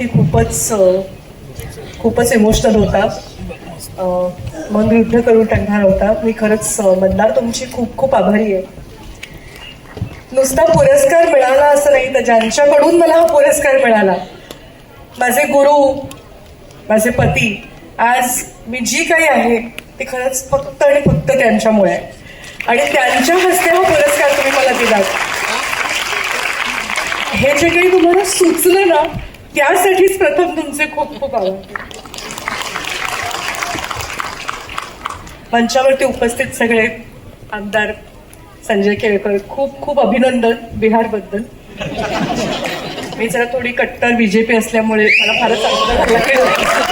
की खूपच खूपच इमोशनल होता. मन युद्ध करून टाकणार होता. मी खरंच मंदार तुमची खूप खूप आभारी आहे. नुसता पुरस्कार मिळाला असं नाही तर ज्यांच्याकडून मला हा पुरस्कार मिळाला माझे गुरु माझे पती आज मी जी काही आहे ते खरंच फक्त आणि फक्त त्यांच्यामुळे आहे. आणि त्यांच्या हस्ते हा पुरस्कार तुम्ही मला दिलात. हे जे काही तुम्हाला सुचलं ना त्यासाठीच प्रथम तुमचे खूप खूप आभार. मंचावरती उपस्थित सगळे आमदार संजय केळकर खूप खूप अभिनंदन बिहारबद्दल. मी जरा थोडी कट्टर बीजेपी असल्यामुळे मला फारच आनंद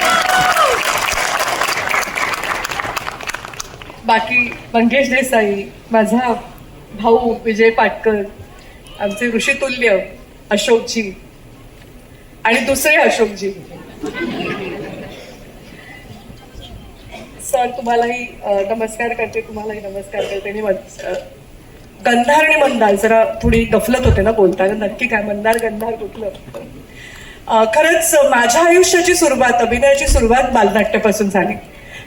बाकी मंगेश देसाई माझा भाऊ विजय पाटकर आमचे ऋषितुल्य अशोकजी आणि दुसरे अशोकजी. सर तुम्हालाही नमस्कार करते तुम्हालाही नमस्कार करते. मी गंधार आणि मंदार जरा थोडी गफलत होते ना बोलताना नक्की काय मंदार गंधार कुठलं? खरंच माझ्या आयुष्याची सुरुवात अभिनयाची सुरुवात बालनाट्यापासून झाली.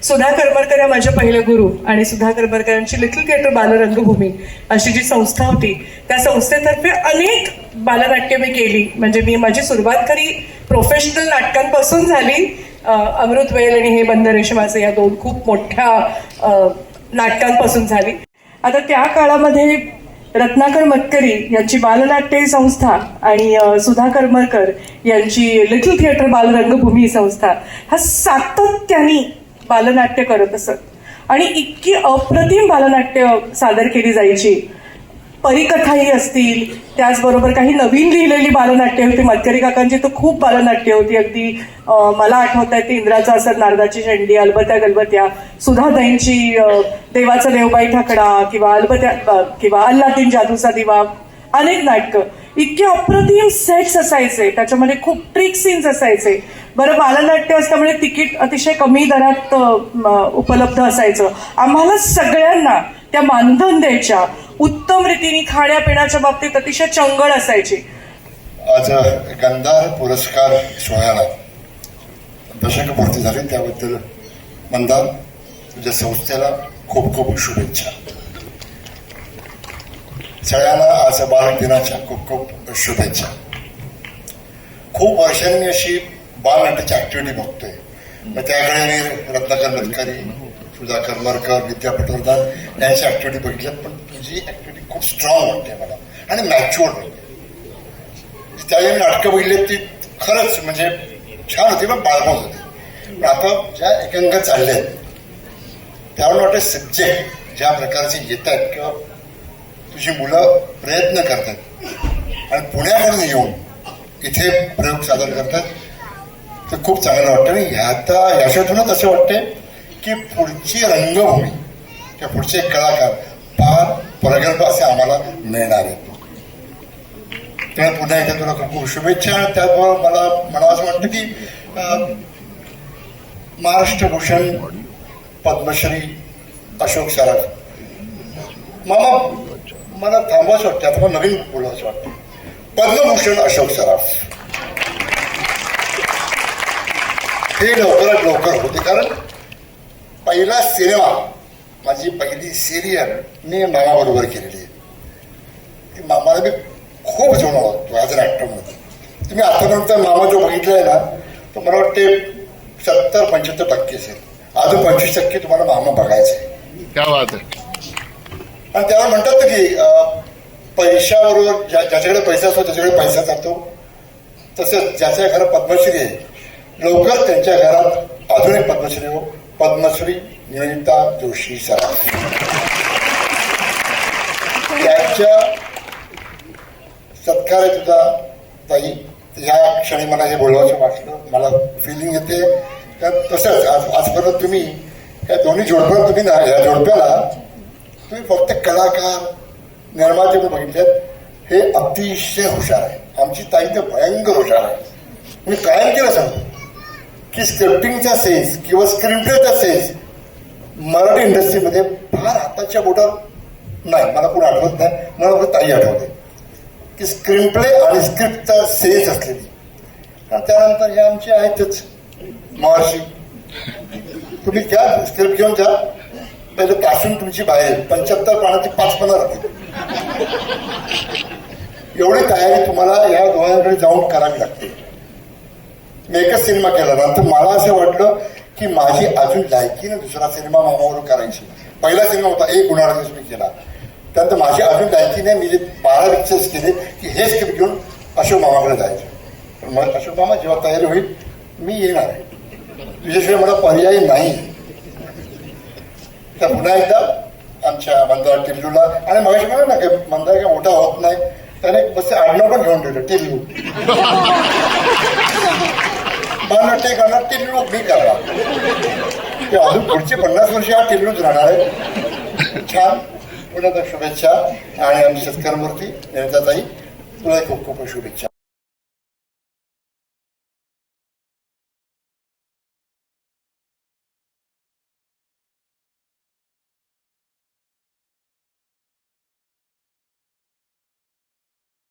सुधा करमरकर या माझ्या पहिले गुरु आणि सुधा करमरकरांची लिटल थिएटर बालरंगभूमी अशी जी संस्था होती त्या संस्थेतर्फे अनेक बालनाट्य मी केली. म्हणजे मी माझी सुरुवात खरी प्रोफेशनल नाटकांपासून झाली. अमृत वेल आणि हे बंद रेशमाचे या दोन खूप मोठ्या नाटकांपासून झाली. आता त्या काळामध्ये रत्नाकर मतकरी यांची बालनाट्य संस्था आणि सुधा करमरकर यांची लिटल थिएटर बालरंगभूमी संस्था हा सातत्याने बालनाट्य करत असत. आणि इतकी अप्रतिम बालनाट्य सादर केली जायची. परिकथाही असतील त्याचबरोबर काही नवीन लिहिलेली बालनाट्य होती. मतकरी काकांची तर खूप बालनाट्य होती अगदी. मला आठवत आहे ती इंद्राचा असत नारदाची शेंडी अलबत्या गलबत्या सुधाताईंची देवाचा देवबाई ठाकडा किंवा अलबत्या किंवा अल्लातीन जादूचा दिवा अनेक नाटकं. इतके अप्रतिम सेट्स असायचे. त्याच्यामध्ये खूप ट्रिक सीन्स असायचे. बरं बालनाट्य असल्यामुळे तिकीट अतिशय कमी दरात उपलब्ध असायचं. आम्हाला सगळ्यांना त्या मानधन द्यायच्या उत्तम रीतीने खाण्यापिण्याच्या बाबतीत अतिशय चंगळ असायची. आज गंधार पुरस्कार सोहळ्याला दशक पूर्ती झाली. त्याबद्दल मंदार तुझ्या संस्थेला खूप खूप शुभेच्छा. सगळ्यांना आज बालक दिनाच्या खूप खूप शुभेच्छा. खूप वर्षांनी अशी बालनाट्याची ऍक्टिव्हिटी बघतोय. मग त्याकडे मी रत्नाकर मतकरी सुधाकर मरकर विद्या पटवर्धन यांची ऍक्टिव्हिटी बघितल्यात पण तुझी ऍक्टिव्हिटी खूप स्ट्रॉंग वाटते मला आणि मॅच्युअर वाटते. त्यावेळी नाटकं बघितली ती खरंच म्हणजे छान होती पण बाळगत होती. पण आता ज्या एकांक चालले आहेत त्यावर वाटतं सब्जेक्ट ज्या प्रकारचे येत आहेत किंवा तुझी मुलं प्रयत्न करतात. आणि पुण्याकडून येऊन इथे प्रयोग सादर करतात. तर खूप चांगलं वाटतं. आणि ह्याता याच्यातूनच असं वाटते की पुढची रंगभूमी किंवा पुढचे कलाकार फार प्रगल्भ असे आम्हाला मिळणार आहेत. त्यामुळे पुन्हा एकदा तुला खूप खूप शुभेच्छा. आणि त्याचबरोबर मला मला असं वाटतं की महाराष्ट्र भूषण पद्मश्री अशोक सराफ. मामा मला थांबावंच वाटतं आता मला नवीन बोलावंच वाटतं पद्मभूषण अशोक सराफ. हे लवकरात लवकर होते कारण पहिला सिनेमा माझी पहिली सिरियल मी मामाबरोबर केलेली आहे. मामाला मी खूप जुळून होतो ॲज अन ॲक्टरमध्ये तुम्ही आतापर्यंत मामा जो बघितला आहे ना तो मला वाटते सत्तर पंच्याहत्तर टक्के असेल. अजून पंचवीस टक्के तुम्हाला मामा बघायचे. आहे. क्या आणि त्याला म्हणतात की पैशाबरोबर ज्या ज्याच्याकडे पैसा असतो त्याच्याकडे पैसा जातो तसंच ज्याच्या घरात पद्मश्री आहे लवकर त्यांच्या घरात आधुनिक पद्मश्री हो. पद्मश्री निवेदिता जोशी सराफ त्यांच्या सत्कार आहे तुझा ताई. या क्षणी मला हे बोलवायचं वाटलं. मला फिलिंग येते. तर तसंच आज आजपर्यंत तुम्ही या दोन्ही जोडप्या तुम्ही ना या जोडप्याला तुम्ही फक्त कलाकार निर्माते बघितले बघितलेत हे अतिशय हुशार आहे. आमची ताई तर भयंकर हुशार आहे. मी कायम केलं सांगतो की स्क्रिप्टिंगचा सेन्स किंवा स्क्रीन प्लेचा सेन्स मराठी इंडस्ट्रीमध्ये फार हाताच्या बोटावर नाही. मला कोण आठवत नाही. मला फक्त ताई आठवते. की स्क्रीन प्ले आणि स्क्रिप्टचा सेन्स असलेली. आणि त्यानंतर हे आमचे आहेतच महर्षी तुम्ही त्या स्क्रिप्ट घेऊन जा. पहिले तासून तुमची बाहेर. पंच्याहत्तर पानाची पाच पानं राहतील. एवढी तयारी तुम्हाला या दोघांकडे जाऊन करावी लागते. मी एकच सिनेमा केला नंतर मला असं वाटलं की माझी अजून लायकी ना दुसरा सिनेमा मामावर करायची. पहिला सिनेमा होता एक गुन्हा दिवस मी केला. त्यानंतर माझी अजून लायकी नाही मी जे बारा पिक्चर्स केले की हे स्क्रिप्ट घेऊन अशोक मामाकडे जायचे. पण मग अशोक मामा जेव्हा तयारी होईल मी येणार आहे. तुझ्याशिवाय मला पर्याय नाही. तर पुन्हा एकदा आमच्या मंदार टिल्लूला. आणि मगाशी म्हणा ना की मंदार काय मोठा होत नाही. त्याने बस आडनाव पण घेऊन ठेवलं टिल्लू. मला ते करणार टिल्लू मी करणार. ते अजून पुढचे पन्नास वर्ष हा टिल्लूच राहणार आहे छान. पुन्हा शुभेच्छा. आणि आमच्या सत्कारमूर्ती नेताताई तुला खूप खूप शुभेच्छा.